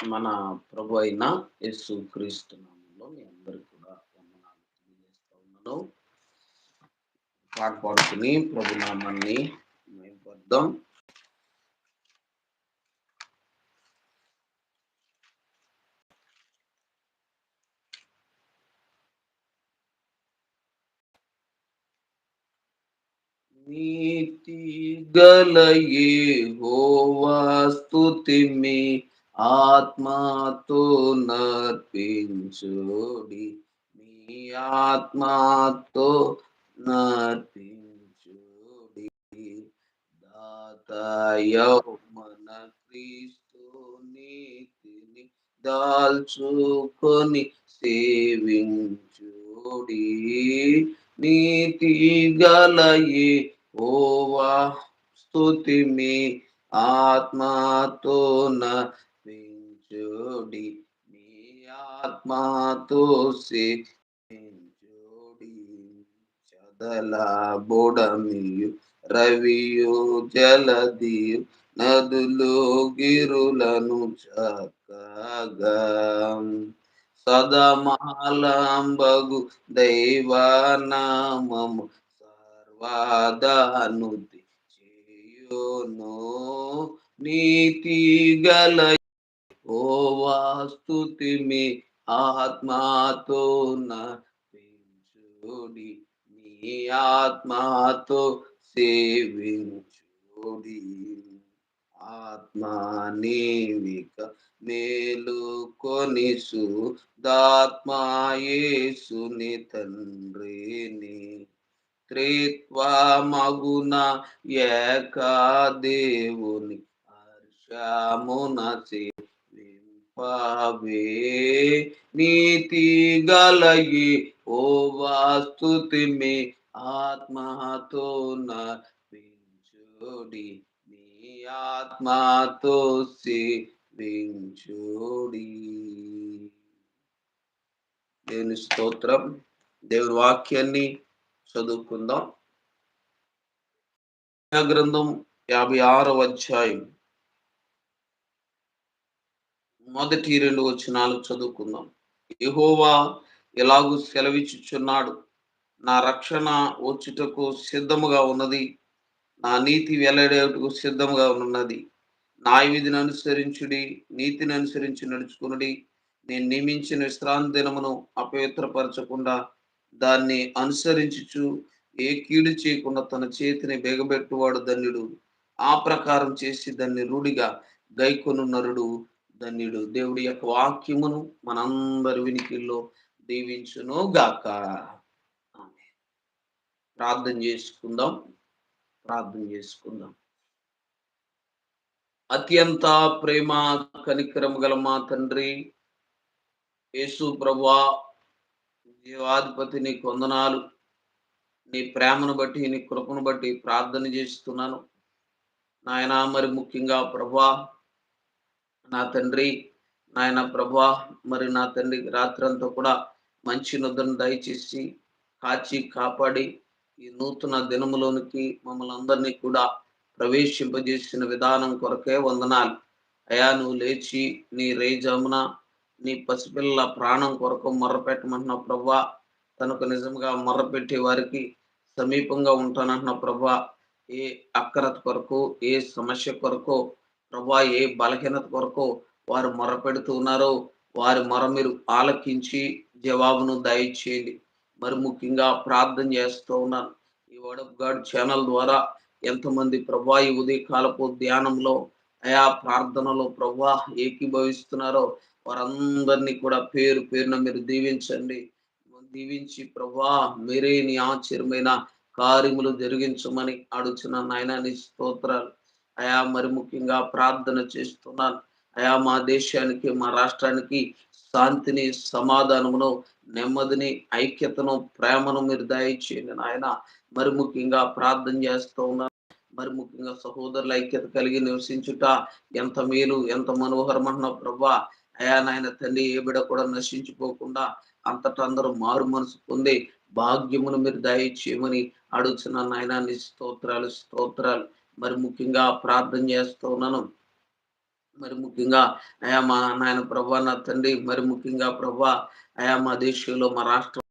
మన ప్రభు అయిన యేసు క్రీస్తు నామంలో మీ అందరికి కూడా వందనాలు తెలియజేస్తా ఉన్నాను. పాడుకుని ప్రభు నామాన్ని మేపద్దాం నీతి గలయే హోవా స్తుతిమి. ఆత్మతో నర్పించుడి. మీ ఆత్మతో నర్పించుడి. దాతయౌ మన క్రీస్తు నీతిని దాల్చుకొని సేవించుడి. నీతి గలయే ఓవా స్తుతి మీ ఆత్మతో జోడి నీ ఆత్మతో జోడి చదల బొడమియు రవియు జలదియు నదులు గిరులను చక్కగా. సదమాలంబగు దైవనామము సర్వాదానుతి చేయును నీతి గల ఓ వాస్తుతి మీ ఆత్మతో నపించుడి సేవించుడి ఆత్మానేవిక మేలు కొనిసు. దాత్మాయేసుని తండ్రిని త్రిత్వమగున ఏకా దేవుని హర్షమున పావే నీతి గలయి ఓ వాస్తుతి మీ ఆత్మతో నీ మీ ఆత్మతో సేవించుడి. దేవుని స్తోత్రం దేవుని వాక్యాన్ని చదువుకుందాం. గ్రంథం యాభై ఆరవ అధ్యాయం. మొదటి రెండు వచనాలు చదువుకుందాం. యహోవా ఎలాగూ సెలవిచ్చుచున్నాడు? నా రక్షణ వచ్చుటకు సిద్ధముగా ఉన్నది. నా నీతి వెల్లడేటకు సిద్ధముగా ఉన్నది. నాయ విధిని అనుసరించుడి నీతిని అనుసరించి నడుచుకునుడి. నేను నియమించిన విశ్రాంతి దినమును అపవిత్రపరచకుండా దాన్ని అనుసరించుచు ఏ కీడు చేయకుండా తన చేతిని బెగబెట్టువాడు ధన్యుడు. ఆ ప్రకారం చేసి దాన్ని రూఢిగా గైకొను నరుడు ధన్యుడు. దేవుడి యొక్క వాక్యమును మనందరి వినికిల్లో దీవించును గాక ప్రార్థన చేసుకుందాం. ప్రార్థన చేసుకుందాం. అత్యంత ప్రేమ కనికరం గల మా తండ్రి యేసు ప్రభా జీవాధిపతి నీ కొందనాలు నీ ప్రేమను బట్టి నీ కృపను బట్టి ప్రార్థన చేస్తున్నాను. నాయన మరి ముఖ్యంగా ప్రభా నా తండ్రి నాయన ప్రభా మరి నా తండ్రి రాత్రంతా కూడా మంచి నిద్రను దయచేసి కాచి కాపాడి ఈ నూతన దినములోనికి మమ్మల్ని అందరినీ కూడా ప్రవేశింపజేసిన విధానం కొరకే వందనాలు. అయా నువ్వు లేచి నీ రేజమున నీ పసిపిల్లల ప్రాణం కొరకు మొర్రపెట్టమంటున్న ప్రభా తనకు నిజంగా మొర్రపెట్టే వారికి సమీపంగా ఉంటానంటున్న ప్రభా ఏ అక్కరత కొరకు ఏ సమస్య కొరకు ప్రభా ఏ బలహీనత కొరకు వారు మొర పెడుతున్నారో వారి మొర మీరు ఆలకించి జవాబును దయచేయండి. మరి ముఖ్యంగా ప్రార్థన చేస్తూ ఉన్నాను. ఈ వడప్ గాడ్ ఛానల్ ద్వారా ఎంతమంది ప్రభా ఈ ఉదయకాలపు ధ్యానంలో అయా ప్రార్థనలో ప్రభా ఏకీభవిస్తున్నారో వారందరినీ కూడా పేరు పేరున మీరు దీవించండి. దీవించి ప్రభా మీరే నీ ఆశ్చర్యమైన కార్యములు జరిగించమని అడుగుతున్న నాయన నీ స్తోత్రాలు. అయా మరి ముఖ్యంగా ప్రార్థన చేస్తున్నాను. అయా మా దేశానికి మా రాష్ట్రానికి శాంతిని సమాధానమును నెమ్మదిని ఐక్యతను ప్రేమను మీరు దయచేయండి నాయన. మరి ముఖ్యంగా ప్రార్థన చేస్తూ ఉన్నాను మరి ముఖ్యంగా సహోదరుల ఐక్యత కలిగి నివసించుట ఎంత మేలు ఎంత మనోహరమన్న ప్రభా. అయా నాయన తండ్రి ఏ బిడ కూడా నశించిపోకుండా అంతటా అందరూ మారు మనసు పొంది భాగ్యమును మీరు దయచేయమని అడుగుతున్నాను నాయన. నీ స్తోత్రాలు స్తోత్రాలు. మరి ముఖ్యంగా ప్రార్థన చేస్తూ ఉన్నాను. మరి ముఖ్యంగా అయా మా నాయన ప్రభా నా తండ్రి మరి ముఖ్యంగా ప్రభా అయా మా దేశంలో మా రాష్ట్రం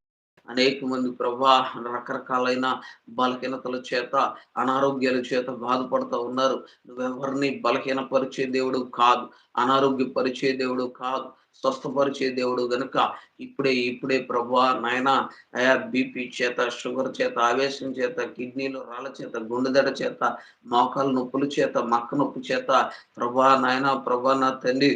అనేక మంది ప్రభా రకరకాలైన బలహీనతల చేత అనారోగ్యాల చేత బాధపడుతూ ఉన్నారు. నువ్వెవరిని బలహీనపరిచే దేవుడు కాదు అనారోగ్యపరిచే దేవుడు కాదు. స్వస్థపరిచే దేవుడు గనుక ఇప్పుడే ఇప్పుడే ప్రభా నాయన అయా బీపీ చేత షుగర్ చేత ఆవేశం చేత కిడ్నీలు రాళ్ళ చేత గుండెదడ చేత మోకాలు నొప్పుల చేత మక్క నొప్పి చేత ప్రభా నాయన ప్రభా నా తండ్రి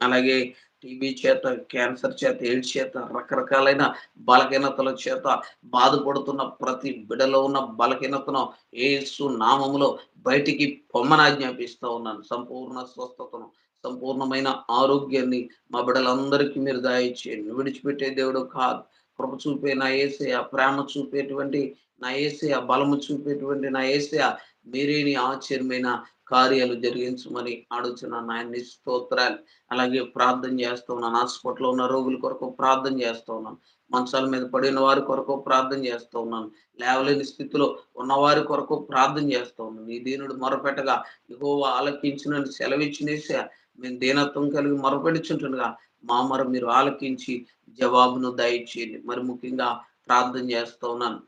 అలాగే టీబీ చేత క్యాన్సర్ చేత ఎయిడ్స్ చేత రకరకాలైన బలహీనతల చేత బాధపడుతున్న ప్రతి బిడలో ఉన్న బలహీనతను ఏసు నామములో బయటికి పొమ్మనాజ్ఞాపిస్తూ ఉన్నాను. సంపూర్ణ స్వస్థతను సంపూర్ణమైన ఆరోగ్యాన్ని మా బిడ్డలందరికీ మీరు దాయిచేయండి. విడిచిపెట్టే దేవుడు కాదు. కృప చూపే నా ఏసయ ప్రేమ చూపేటువంటి నా ఏసయ బలము చూపేటువంటి నా ఏసయ మీరేని ఆశ్చర్యమైన కార్యాలు జరిగించమని అడుగుతున్నాను ఆయన స్తోత్రాలు. అలాగే ప్రార్థన చేస్తూ ఉన్నాను. హాస్పిటల్లో ఉన్న రోగుల కొరకు ప్రార్థన చేస్తూ ఉన్నాను. మంచాల మీద పడిన వారి కొరకు ప్రార్థన చేస్తూ ఉన్నాను. లేవలేని స్థితిలో ఉన్నవారి కొరకు ప్రార్థన చేస్తూ ఉన్నాను. ఈ దీనుడు మొరపెట్టగా ఇగో ఆలకించిన సెలవిచ్చినేసా మేము దీనత్వం కలిగి మొరపెడుచుంటుండగా మా మరి మీరు ఆలకించి జవాబును దయచేయండి. మరి ముఖ్యంగా ప్రార్థన చేస్తూ ఉన్నాను.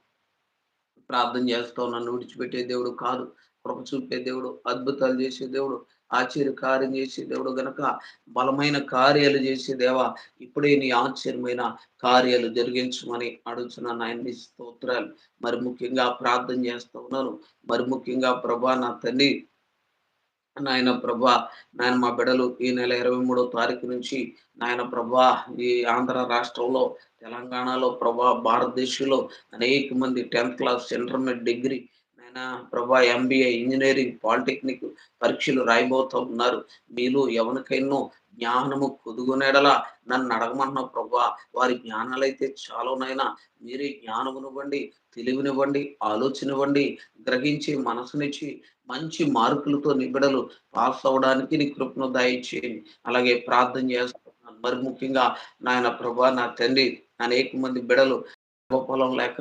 ప్రార్థన చేస్తూ ఉన్నాను. విడిచిపెట్టే దేవుడు కాదు. కృప చూపే దేవుడు అద్భుతాలు చేసే దేవుడు ఆశ్చర్య కార్యం చేసే దేవుడు గనక బలమైన కార్యాలు చేసే దేవా ఇప్పుడే నీ ఆశ్చర్యమైన కార్యాలు జరిగించమని అడుగుతున్నాను ఆయన్ని స్తోత్రాలు. మరి ముఖ్యంగా ప్రార్థన చేస్తూ ఉన్నాను. మరి ముఖ్యంగా ప్రభా నా తండ్రి నాయన ప్రభా నాయన మా బిడలు ఈ నెల ఇరవై మూడో తారీఖు నుంచి నాయన ప్రభా ఈ ఆంధ్ర రాష్ట్రంలో తెలంగాణలో ప్రభా భారతదేశంలో అనేక మంది టెన్త్ క్లాస్ ఇంటర్మీడియట్ డిగ్రీ నాయన ప్రభా ఎంబీఏ ఇంజనీరింగ్ పాలిటెక్నిక్ పరీక్షలు రాయబోతూ ఉన్నారు. మీరు ఎవరికైనా జ్ఞానము కొదుగునేడలా నన్ను అడగమన్న ప్రభా. వారి జ్ఞానాలైతే చాలానైనా మీరే జ్ఞానమునివ్వండి తెలివినివ్వండి ఆలోచనివ్వండి గ్రహించి మనసునిచ్చి మంచి మార్కులతో నిబిడలు పాస్ అవడానికి నీ కృపను దయచేయండి. అలాగే ప్రార్థన చేస్తున్నాను మరి ముఖ్యంగా నాయన ప్రభా నా తండ్రి అనేక మంది బిడలు పొలం లేక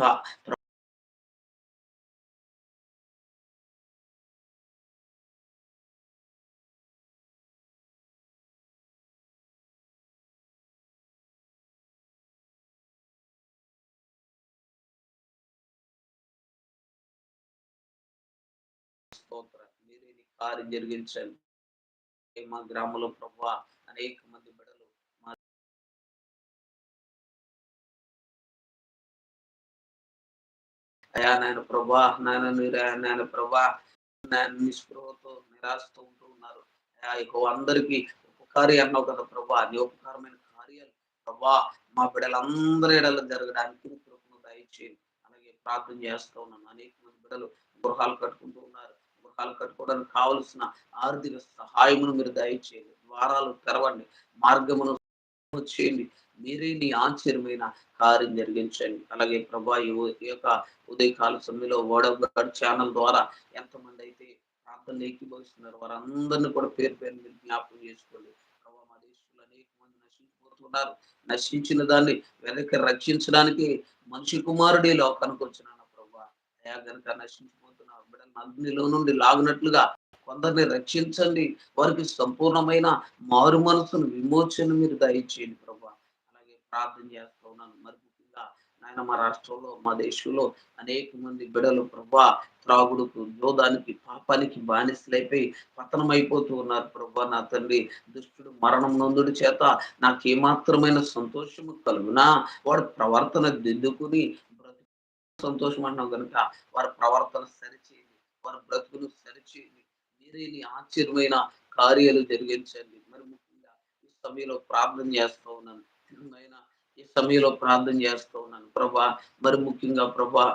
కార్యం జరిగించండి. మా గ్రామంలో ప్రభు అనేక మంది బిడలు మా అయా నాయన ప్రభా నాయన మీరు నాయన ప్రభా నాయన నిస్పృహతో నిరాశతో ఉంటూ ఉన్నారు. అయా ఇక అందరికీ ఉపకారి అన్నావు కదా ప్రభా నీ ఉపకారమైన కార్యాలు. ప్రభా మా బిడ్డలందరి ఎడలు జరగడానికి కృపను దయచేయండి అలాగే ప్రార్థన చేస్తూ ఉన్నాను. అనేక మంది బిడ్డలు గృహాలు కట్టుకుంటూ ఉన్నారు. గృహాలు కట్టుకోవడానికి కావలసిన ఆర్థిక సహాయమును మీరు దయచేయండి. ద్వారాలు తెరవండి. మార్గమును చేయండి. మీరే నీ ఆశ్చర్యమైన కార్యం జరిగించండి. అలాగే ప్రభా ఈ యొక్క ఉదయకాల సమయంలో వర్డ్ ఛానల్ ద్వారా ఎంతమంది అయితే ప్రార్థన ఏకీభవిస్తున్నారు వారందరినీ కూడా పేరు పేరు మీరు జ్ఞాపకం చేసుకోండి. ప్రభా మా దేశంలో అనేక మంది నశించిపోతున్నారు. నశించిన దాన్ని వెనక్కి రక్షించడానికి మనిషి కుమారుడి లోకానికి వచ్చినాను ప్రభా. అయా గనుక అగ్నిలో నుండి లాగినట్లుగా కొందరిని రక్షించండి. వారికి సంపూర్ణమైన మారు మనసును విమోచన మీరు దయచేయండి ప్రభా. అలాగే ప్రార్థన చేస్తూ ఉన్నాను. మరి ముఖ్యంగా నాయన మా రాష్ట్రంలో మా దేశంలో అనేక మంది బిడలు ప్రభా త్రాగుడుకు జోదానికి పాపానికి బానిసలైపోయి పతనం అయిపోతూ ఉన్నారు ప్రభా నా తండ్రి. దుష్టుడు మరణం నందుడి చేత నాకు ఏమాత్రమైన సంతోషము కలుగునా? వాడు ప్రవర్తన దిద్దుకుని సంతోషం అంటున్నాం కనుక వారి ప్రవర్తన సరిచేయండి వారి బ్రతుకును సరిచేయండి మీరే నీ ఆశ్చర్యమైన కార్యాలు జరిగించండి. మరి ముఖ్యంగా ఈ సమయంలో ప్రార్థన చేస్తూ ఉన్నాను. ఆయన ఈ సమయంలో ప్రార్థన చేస్తూ ఉన్నాను. ప్రభా మరి ముఖ్యంగా ప్రభా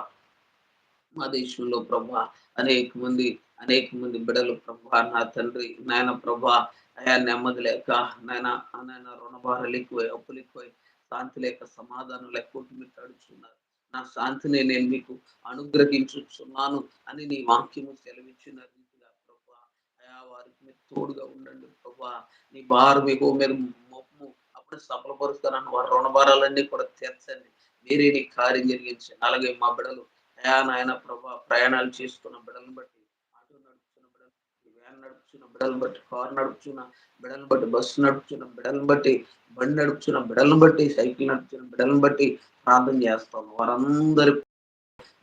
మా దేశంలో ప్రభా అనేక మంది అనేక మంది బిడలు ప్రభా నా తండ్రి నాయన ప్రభా అయా నెమ్మది లేక నాయన నాయన రుణభారాలు ఎక్కువై అప్పులు ఎక్కువై శాంతి లేక సమాధానం లేక కుటుంబం తడుచున్నారు నా శాంతిని నేను మీకు అనుగ్రహించుచున్నాను అని నీ వాక్యము సెలవిచ్చిన రీతిగా ప్రభా. అయా వారికి మీరు తోడుగా ఉండండి ప్రభా. నీ భారం మీకు మీరు మొప్పు అప్పుడు సఫలపరుస్తానని వారి రుణభారాలన్నీ కూడా తీర్చండి. మీరే నీ కార్యం జరిగించండి. అలాగే మా బిడలు అయా నాయన ప్రభా ప్రయాణాలు చేస్తున్న బిడలను బట్టి ఆటో నడుపుతున్న బిడలు వ్యాన్ నడుపుచున్న బిడలను బట్టి కారు నడుపుచున్న బిడలను బట్టి బస్సు నడుపుచున్న బిడలను బట్టి బండి నడుపుచున్న బిడలను బట్టి సైకిల్ నడుపుచున్న బిడలను బట్టి ప్రార్థన చేస్తాను వారందరి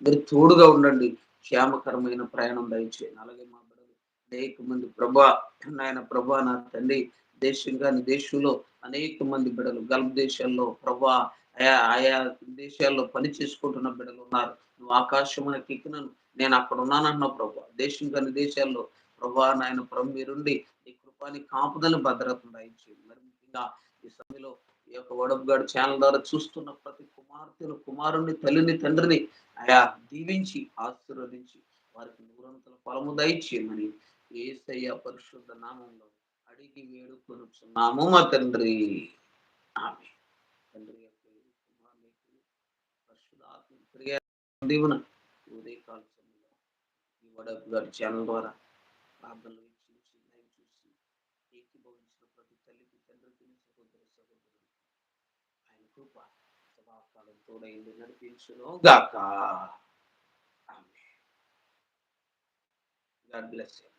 మీరు తోడుగా ఉండండి. క్షేమకరమైన ప్రయాణం దయచేయండి. అలాగే మా బిడ్డలు అనేక మంది ప్రభా నాయన ప్రభా నా తండ్రి దేశం కాని దేశంలో అనేక మంది బిడ్డలు గల్ఫ్ దేశాల్లో ప్రభా ఆయా ఆయా దేశాల్లో పని చేసుకుంటున్న బిడ్డలు ఉన్నారు. నువ్వు ఆకాశమైన ఎక్కినను నేను అక్కడ ఉన్నానన్నావు ప్రభా. దేశం కాని దేశాల్లో ప్రభా నాయన ప్రభు మీరుండి నీ కృపాని కాపుదల భద్రత దయచేయండి. మరి ముఖ్యంగా ఈ సమయంలో ఈ యొక్క వడబ్గాడు ఛానల్ ద్వారా చూస్తున్న ప్రతి కుమార్తెను కుమారుని తల్లిని తండ్రిని ఆయా దీవించి ఆశీర్వదించి వారికి నూరంతల ఫలము దయచేయమని ఏసయ్య పరిశుద్ధ నామంలో అడిగి వేడుకొనుచున్నాము. మా తండ్రి ఆమె తండ్రి యొక్క పరిశుద్ధ ఆత్మ ఈ ఉదయకాల సమయంలో ఈ వడపు ఛానల్ ద్వారా ప్రార్థనలు వీక్షించి లైవ్ చూసి ఏకీభవించిన ప్రతి తల్లికి తండ్రికి సహోదర సహోదరుడు ఆయన కృప సదాకాలం తోడైంది నడిపించును గాక గాడ్ బ్లెస్ యూ